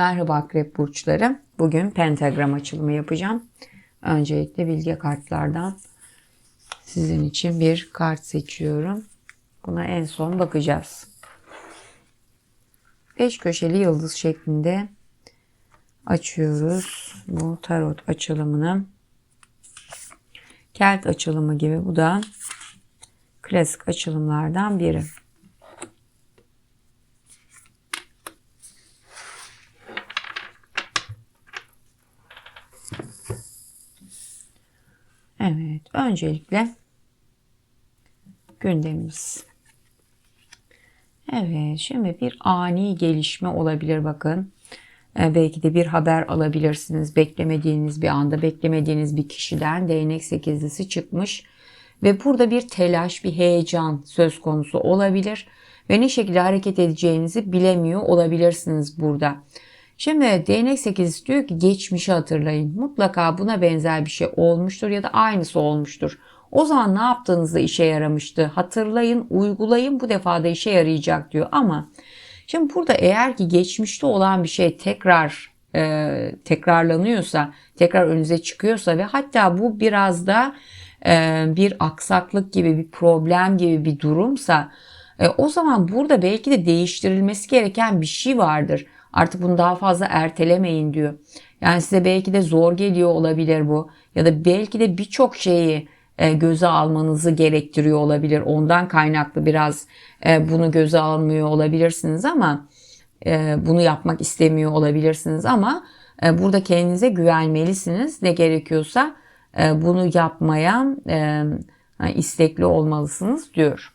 Merhaba Akrep Burçları. Bugün pentagram açılımı yapacağım. Öncelikle bilge kartlardan sizin için bir kart seçiyorum. Buna en son bakacağız. Beş köşeli yıldız şeklinde açıyoruz bu tarot açılımını. Kelt açılımı gibi bu da klasik açılımlardan biri. Evet, öncelikle gündemimiz. Evet, şimdi bir ani gelişme olabilir bakın. Ee, belki de bir haber alabilirsiniz. Beklemediğiniz bir anda, beklemediğiniz bir kişiden değnek sekizlisi çıkmış. Ve burada bir telaş, bir heyecan söz konusu olabilir. Ve ne şekilde hareket edeceğinizi bilemiyor olabilirsiniz burada. Şimdi değnek 8 diyor ki geçmişi hatırlayın. Mutlaka buna benzer bir şey olmuştur ya da aynısı olmuştur. O zaman ne yaptığınızda işe yaramıştı? Hatırlayın, uygulayın bu defa da işe yarayacak diyor. Ama şimdi burada eğer ki geçmişte olan bir şey tekrar e, tekrarlanıyorsa, tekrar önünüze çıkıyorsa ve hatta bu biraz da e, bir aksaklık gibi, bir problem gibi bir durumsa e, o zaman burada belki de değiştirilmesi gereken bir şey vardır. Artık bunu daha fazla ertelemeyin diyor. Yani size belki de zor geliyor olabilir bu. Ya da belki de birçok şeyi e, göze almanızı gerektiriyor olabilir. Ondan kaynaklı biraz e, bunu göze almıyor olabilirsiniz ama e, bunu yapmak istemiyor olabilirsiniz ama burada kendinize güvenmelisiniz. Ne gerekiyorsa bunu yapmaya istekli olmalısınız diyor.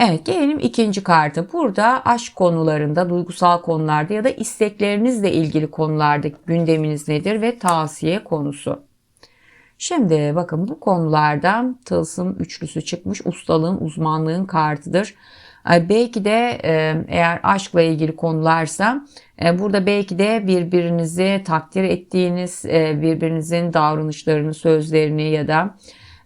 Evet gelelim ikinci kartı. Burada aşk konularında, duygusal konularda ya da isteklerinizle ilgili konularda gündeminiz nedir ve tavsiye konusu. Şimdi bakın bu konularda tılsım üçlüsü çıkmış ustalığın, uzmanlığın kartıdır. Belki de e, eğer aşkla ilgili konularsa e, burada belki de birbirinizi takdir ettiğiniz, e, birbirinizin davranışlarını, sözlerini ya da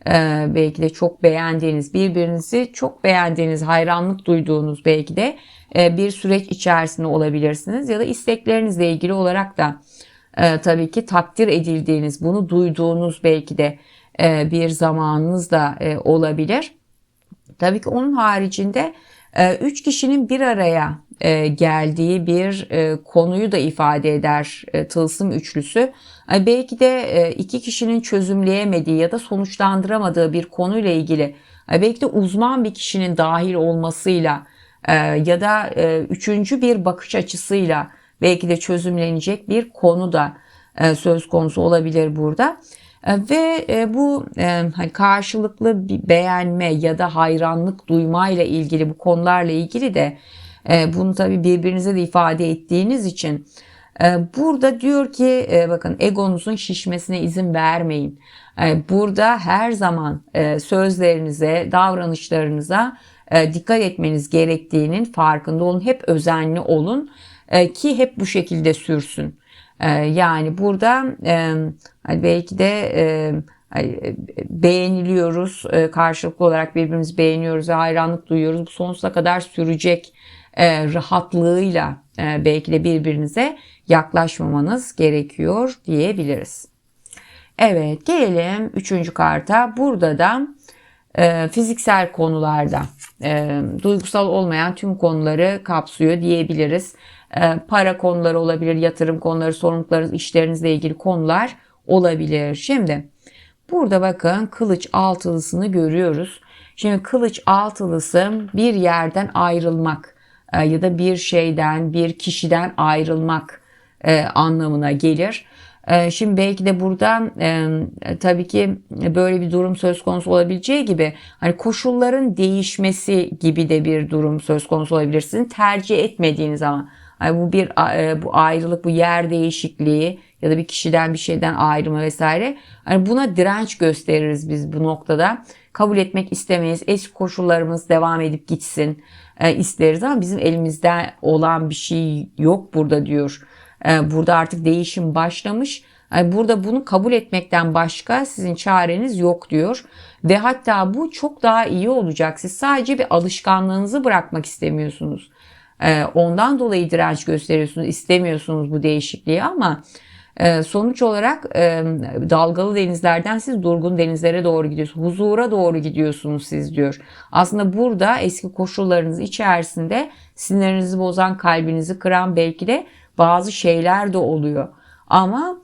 ee, belki de çok beğendiğiniz, birbirinizi çok beğendiğiniz, hayranlık duyduğunuz belki de e, bir süreç içerisinde olabilirsiniz. Ya da isteklerinizle ilgili olarak da e, tabii ki takdir edildiğiniz, bunu duyduğunuz belki de e, bir zamanınız da olabilir. Tabii ki onun haricinde üç kişinin bir araya geldiği bir konuyu da ifade eder tılsım üçlüsü. Belki de iki kişinin çözümleyemediği ya da sonuçlandıramadığı bir konuyla ilgili belki de uzman bir kişinin dahil olmasıyla ya da üçüncü bir bakış açısıyla belki de çözümlenecek bir konu da söz konusu olabilir burada. Ve bu hani karşılıklı bir beğenme ya da hayranlık duymayla ilgili bu konularla ilgili de bunu tabii birbirinize de ifade ettiğiniz için ee, burada diyor ki e, bakın egonuzun şişmesine izin vermeyin. Burada her zaman e, sözlerinize, davranışlarınıza e, dikkat etmeniz gerektiğinin farkında olun. Hep özenli olun ki hep bu şekilde sürsün. Yani burada hani belki de beğeniliyoruz, karşılıklı olarak birbirimizi beğeniyoruz ve hayranlık duyuyoruz. Bu sonsuza kadar sürecek rahatlığıyla belki de birbirinize yaklaşmamanız gerekiyor diyebiliriz. Evet gelelim üçüncü karta. Burada da e, fiziksel konularda e, duygusal olmayan tüm konuları kapsıyor diyebiliriz. E, para konuları olabilir, yatırım konuları, sorumluluklarınız, işlerinizle ilgili konular olabilir. Şimdi burada bakın kılıç altılısını görüyoruz. Şimdi kılıç altılısı bir yerden ayrılmak e, ya da bir şeyden, bir kişiden ayrılmak e, anlamına gelir. E, şimdi belki de burada tabii ki böyle bir durum söz konusu olabileceği gibi hani koşulların değişmesi gibi de bir durum söz konusu olabilir. Sizin tercih etmediğiniz ama yani bu bir bu ayrılık, bu yer değişikliği ya da bir kişiden bir şeyden ayrılma vesaire. Hani buna direnç gösteririz biz bu noktada. Kabul etmek istemeyiz. Eski koşullarımız devam edip gitsin e, isteriz ama bizim elimizde olan bir şey yok burada diyor ee, burada artık değişim başlamış. Burada bunu kabul etmekten başka sizin çareniz yok diyor. Ve hatta bu çok daha iyi olacak. Siz sadece bir alışkanlığınızı bırakmak istemiyorsunuz. E, ondan dolayı direnç gösteriyorsunuz, istemiyorsunuz bu değişikliği ama e, sonuç olarak dalgalı denizlerden siz durgun denizlere doğru gidiyorsunuz. Huzura doğru gidiyorsunuz siz diyor. Aslında burada eski koşullarınız içerisinde sinirinizi bozan, kalbinizi kıran belki de bazı şeyler de oluyor. Ama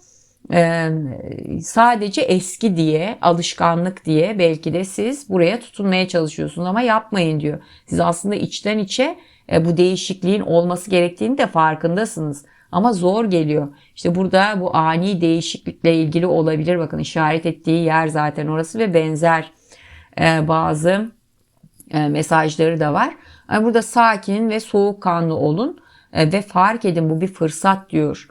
sadece eski diye, alışkanlık diye belki de siz buraya tutunmaya çalışıyorsunuz ama yapmayın diyor. Siz aslında içten içe e, bu değişikliğin olması gerektiğini de farkındasınız. Ama zor geliyor. İşte burada bu ani değişiklikle ilgili olabilir. Bakın işaret ettiği yer zaten orası ve benzer e, bazı e, mesajları da var. Yani burada sakin ve soğukkanlı olun e, ve fark edin bu bir fırsat diyor.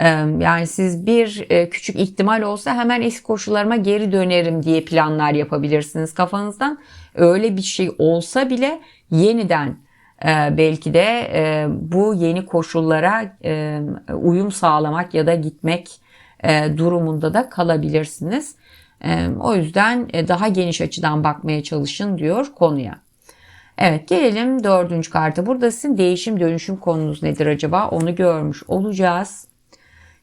E, yani siz bir e, küçük ihtimal olsa hemen eski koşullarıma geri dönerim diye planlar yapabilirsiniz kafanızdan. Öyle bir şey olsa bile yeniden e, belki de e, bu yeni koşullara e, uyum sağlamak ya da gitmek e, durumunda da kalabilirsiniz. O yüzden daha geniş açıdan bakmaya çalışın diyor konuya. Evet gelelim dördüncü karta. Burada sizin değişim dönüşüm konunuz nedir acaba? Onu görmüş olacağız.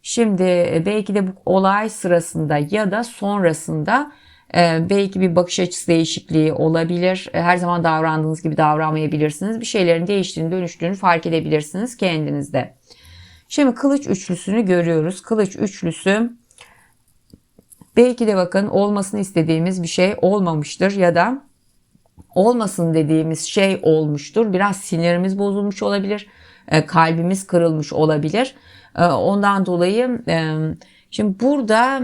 Şimdi belki de bu olay sırasında ya da sonrasında belki bir bakış açısı değişikliği olabilir. E, her zaman davrandığınız gibi davranmayabilirsiniz. Bir şeylerin değiştiğini, dönüştüğünü fark edebilirsiniz kendinizde. Şimdi kılıç üçlüsünü görüyoruz. Kılıç üçlüsü belki de bakın olmasını istediğimiz bir şey olmamıştır ya da olmasın dediğimiz şey olmuştur. Biraz sinirimiz bozulmuş olabilir. E, kalbimiz kırılmış olabilir. E, ondan dolayı e, şimdi burada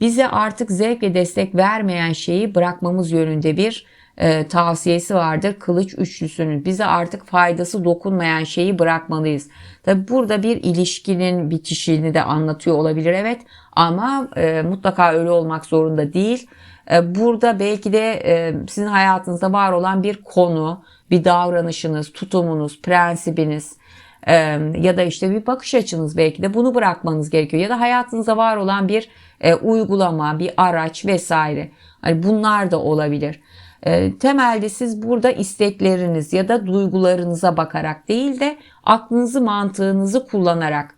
bize artık zevk ve destek vermeyen şeyi bırakmamız yönünde bir tavsiyesi vardır kılıç üçlüsünün. Bize artık faydası dokunmayan şeyi bırakmalıyız. Tabi burada bir ilişkinin bitişini de anlatıyor olabilir evet ama mutlaka öyle olmak zorunda değil. E, burada belki de e, sizin hayatınızda var olan bir konu, bir davranışınız, tutumunuz, prensibiniz e, ya da işte bir bakış açınız belki de bunu bırakmanız gerekiyor. Ya da hayatınızda var olan bir uygulama, bir araç vesaire. Hani bunlar da olabilir. Temelde siz burada istekleriniz ya da duygularınıza bakarak değil de aklınızı, mantığınızı kullanarak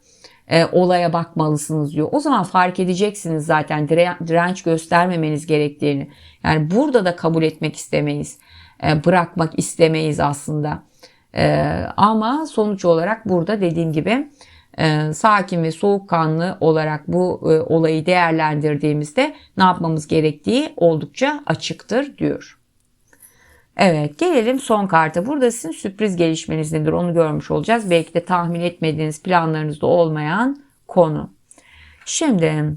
e, olaya bakmalısınız diyor. O zaman fark edeceksiniz zaten direnç göstermemeniz gerektiğini. Yani burada da kabul etmek istemeyiz. E, bırakmak istemeyiz aslında. E, ama sonuç olarak burada dediğim gibi e, sakin ve soğukkanlı olarak bu e, olayı değerlendirdiğimizde ne yapmamız gerektiği oldukça açıktır diyor. Evet gelelim son karta. Burada sizin sürpriz gelişmeniz nedir onu görmüş olacağız. Belki de tahmin etmediğiniz planlarınızda olmayan konu. Şimdi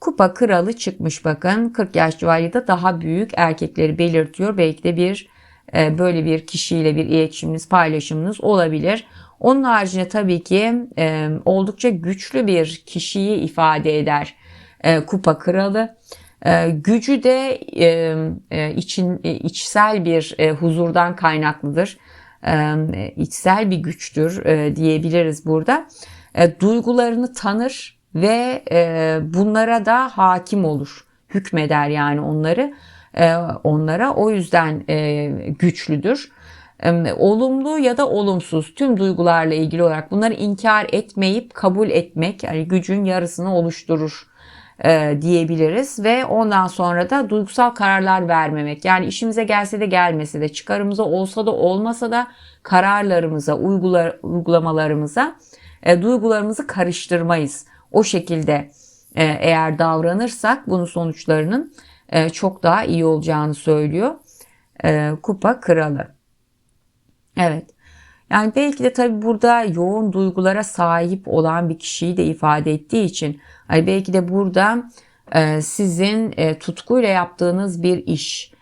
kupa kralı çıkmış bakın. 40 yaş civarında daha büyük erkekleri belirtiyor. Belki de bir böyle bir kişiyle bir iletişiminiz, paylaşımınız olabilir. Onun haricinde tabii ki e, oldukça güçlü bir kişiyi ifade eder e, kupa kralı. Gücü de e, e, için e, içsel bir huzurdan kaynaklıdır. içsel bir güçtür diyebiliriz burada. duygularını tanır ve bunlara da hakim olur. Hükmeder yani onları. onlara o yüzden güçlüdür. olumlu ya da olumsuz tüm duygularla ilgili olarak bunları inkar etmeyip kabul etmek yani gücün yarısını oluşturur e, diyebiliriz ve ondan sonra da duygusal kararlar vermemek. Yani işimize gelse de gelmese de çıkarımıza olsa da olmasa da kararlarımıza, uygular, uygulamalarımıza e, duygularımızı karıştırmayız. O şekilde e, eğer davranırsak bunun sonuçlarının e, çok daha iyi olacağını söylüyor. E, kupa kralı. Evet. Yani belki de tabii burada yoğun duygulara sahip olan bir kişiyi de ifade ettiği için hani belki de burada e, sizin tutkuyla yaptığınız bir iş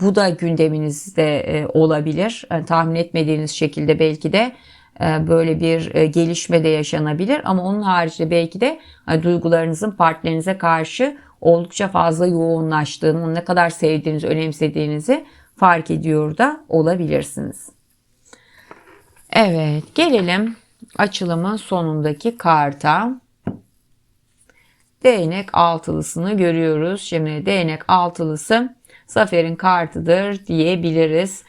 bu da gündeminizde olabilir. Yani tahmin etmediğiniz şekilde belki de böyle bir gelişme de yaşanabilir ama onun haricinde belki de hani duygularınızın partnerinize karşı oldukça fazla yoğunlaştığını, ne kadar sevdiğinizi, önemsediğinizi fark ediyor da olabilirsiniz. Evet gelelim açılımın sonundaki karta. Değnek altılısını görüyoruz. Şimdi değnek altılısı zaferin kartıdır diyebiliriz.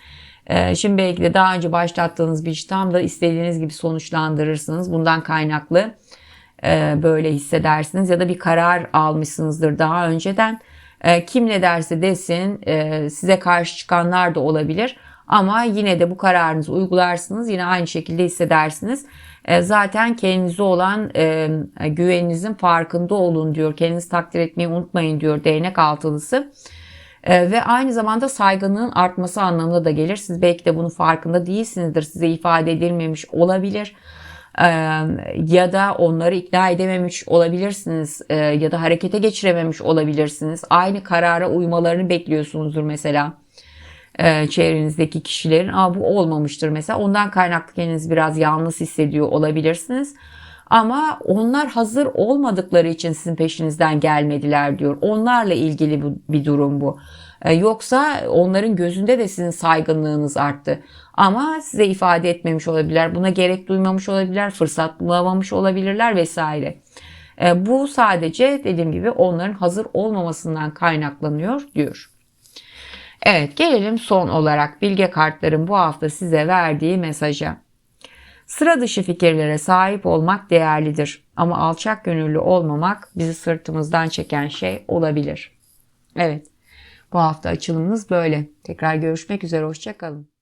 Ee, Şimdi belki de daha önce başlattığınız bir iş tam da istediğiniz gibi sonuçlandırırsınız. Bundan kaynaklı e, böyle hissedersiniz ya da bir karar almışsınızdır daha önceden. E, Kim ne derse desin e, size karşı çıkanlar da olabilir. Ama yine de bu kararınızı uygularsınız. Yine aynı şekilde hissedersiniz. Zaten kendinize olan güveninizin farkında olun diyor. Kendinizi takdir etmeyi unutmayın diyor değnek altılısı. E, ve aynı zamanda saygınlığın artması anlamına da gelir. Siz belki de bunun farkında değilsinizdir. Size ifade edilmemiş olabilir. E, ya da onları ikna edememiş olabilirsiniz. E, ya da harekete geçirememiş olabilirsiniz. Aynı karara uymalarını bekliyorsunuzdur mesela çevrenizdeki kişilerin Aa, bu olmamıştır mesela ondan kaynaklı kendinizi biraz yalnız hissediyor olabilirsiniz. Ama onlar hazır olmadıkları için sizin peşinizden gelmediler diyor. Onlarla ilgili bu, bir durum bu. E, yoksa onların gözünde de sizin saygınlığınız arttı. Ama size ifade etmemiş olabilirler. Buna gerek duymamış olabilirler. Fırsat bulamamış olabilirler vesaire. E, bu sadece dediğim gibi onların hazır olmamasından kaynaklanıyor diyor. Evet gelelim son olarak bilge kartların bu hafta size verdiği mesaja. Sıra dışı fikirlere sahip olmak değerlidir ama alçak gönüllü olmamak bizi sırtımızdan çeken şey olabilir. Evet bu hafta açılımımız böyle. Tekrar görüşmek üzere hoşçakalın.